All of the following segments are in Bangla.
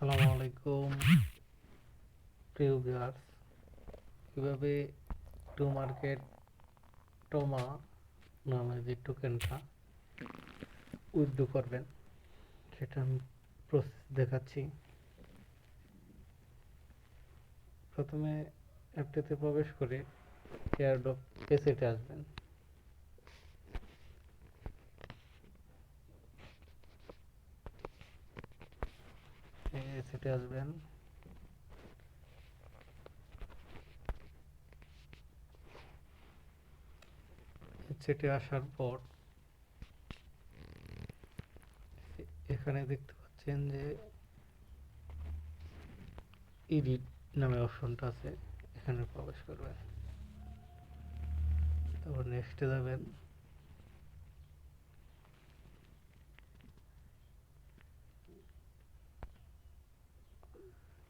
আসসালামু আলাইকুম প্রিয় ভিউয়ার্স কীভাবে টু মার্কেট টোমা নামে যে টোকেনটা উইথড্র করবেন, সেটা আমি প্রসেস দেখাচ্ছি। প্রথমে অ্যাপটিতে প্রবেশ করে এয়ারড্রপ এসেটে আসবেন। এসেটে আসবেন। সেটে আসার পর এখানে দেখতে পাচ্ছেন যে এডিট নামে অপশনটা আছে, এখানে প্রবেশ করবেন। তারপর নেক্সটে যাবেন।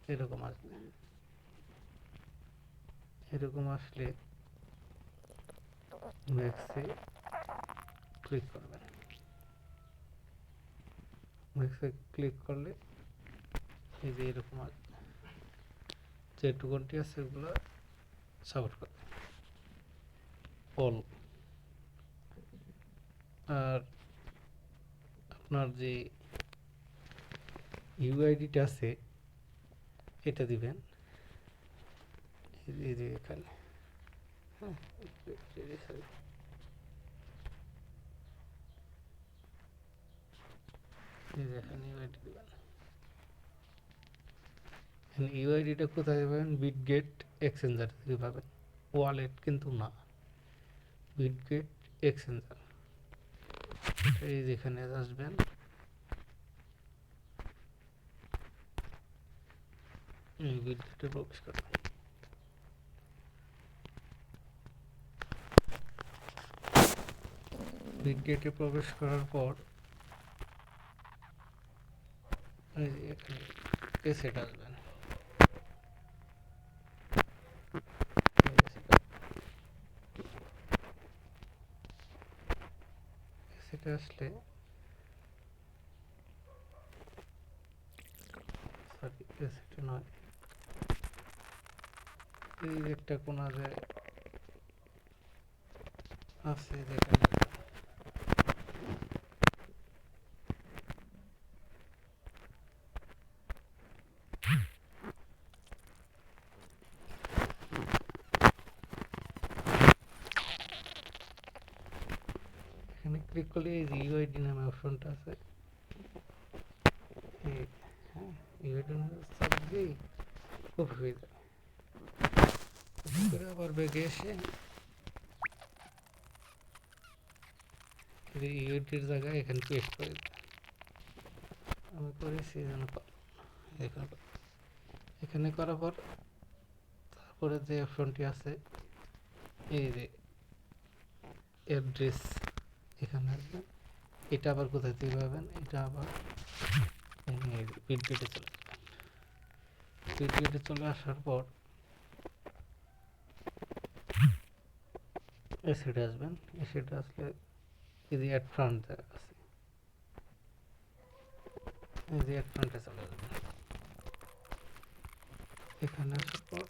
এরকম আসবে এরকম আসলে ম্যাক্সে ক্লিক করবেন। ম্যাক্সে ক্লিক করলে এই যে এরকম আসবে যে টুকনটি আছে সেগুলো সাপোর্ট করবে। অল আর আপনার যে ইউআইডিটা আছে এটা দিবেন। এই যে- এখানে। হ্যাঁ ইউআইডিটা কোথায় পাবেন? বিটগেট এক্সচেঞ্জার থেকে পাবেন। ওয়ালেট কিন্তু না। বিটগেট এক্সচেঞ্জার এই যেখানে আসবেন। বিটগেটে প্রবেশ করবেন বিটগেটে প্রবেশ করার পর এখানে এসেট আসবেন এই আসলে সরি, এসেটে নয়। এই একটা কোনা যে আছে যেখানে এখানে ক্লিক করলে এই যে ইউআইডি নামে অপশনটা আছে। এই হ্যাঁ ইউআইডি নামে চাপ দিয়েই কপি হয়ে করে আবার ব্যাগে এসে ইউআইডির জায়গায় এখানে পেস্ট করে আমি করেছি যেন এখানে করার পর তারপরে যে অপশনটি আছে এই যে অ্যাড্রেস এখানে আসবেন এটা আবার কোথায় থেকে পাবেন এটা আবার বিডগেটে চলে যাবেন বিডগেটে চলে আসার পর এসেটে আসবেন এসেটে আসলে এই যে অ্যাড ফ্রন্ট আছে। এই অ্যাড ফ্রন্টে চলে যাবেন এখানে আসার পর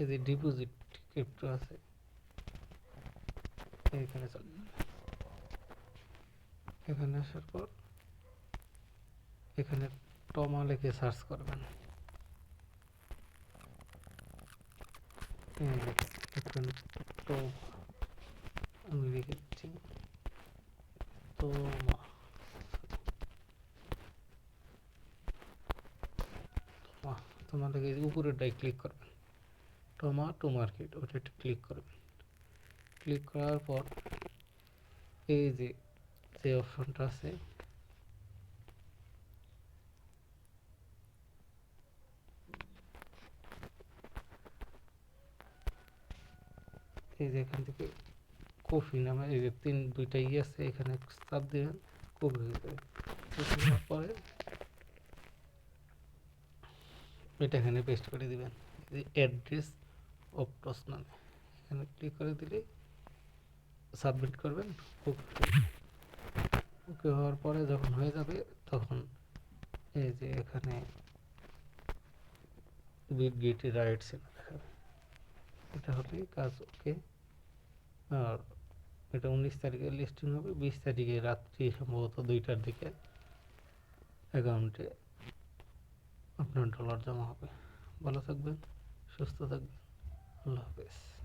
এই ডিপোজিট ক্রিপ্টো আছে এখানে চলে এখানে আসার পর এখানে টমা লিখে সার্চ করবেন। এই যে এখানে টমা আমি লিখে দিচ্ছি তোমা তোমা তোমা লিখে উপরেরটাই ক্লিক করবেন টমা টু মার্কেট ওটা একটু ক্লিক করবেন ক্লিক করার পর এই যে যে অপশনটা আছে এই যে এখান থেকে কফি নামে এই যে তিন দুইটা ই আছে, এখানে চাপ দিবেন, কফি হয়ে যাবে। কফি পরে এটা এখানে পেস্ট করে দিবেন। অ্যাড্রেস অপটস নামে। এখানে ক্লিক করে দিলে সাবমিট করবেন ওকে হওয়ার পরে যখন হয়ে যাবে, তখন এই যে এখানে বিট গেটে রাইট ছিল দেখাবে। এটা হলেই কাজ ওকে আর এটা উনিশ তারিখে লিস্টিং হবে। বিশ তারিখে রাত্রি সম্ভবত দুইটার দিকে অ্যাকাউন্টে আপনার ডলার জমা হবে। ভালো থাকবেন, সুস্থ থাকবেন। আল্লাহ হাফেজ।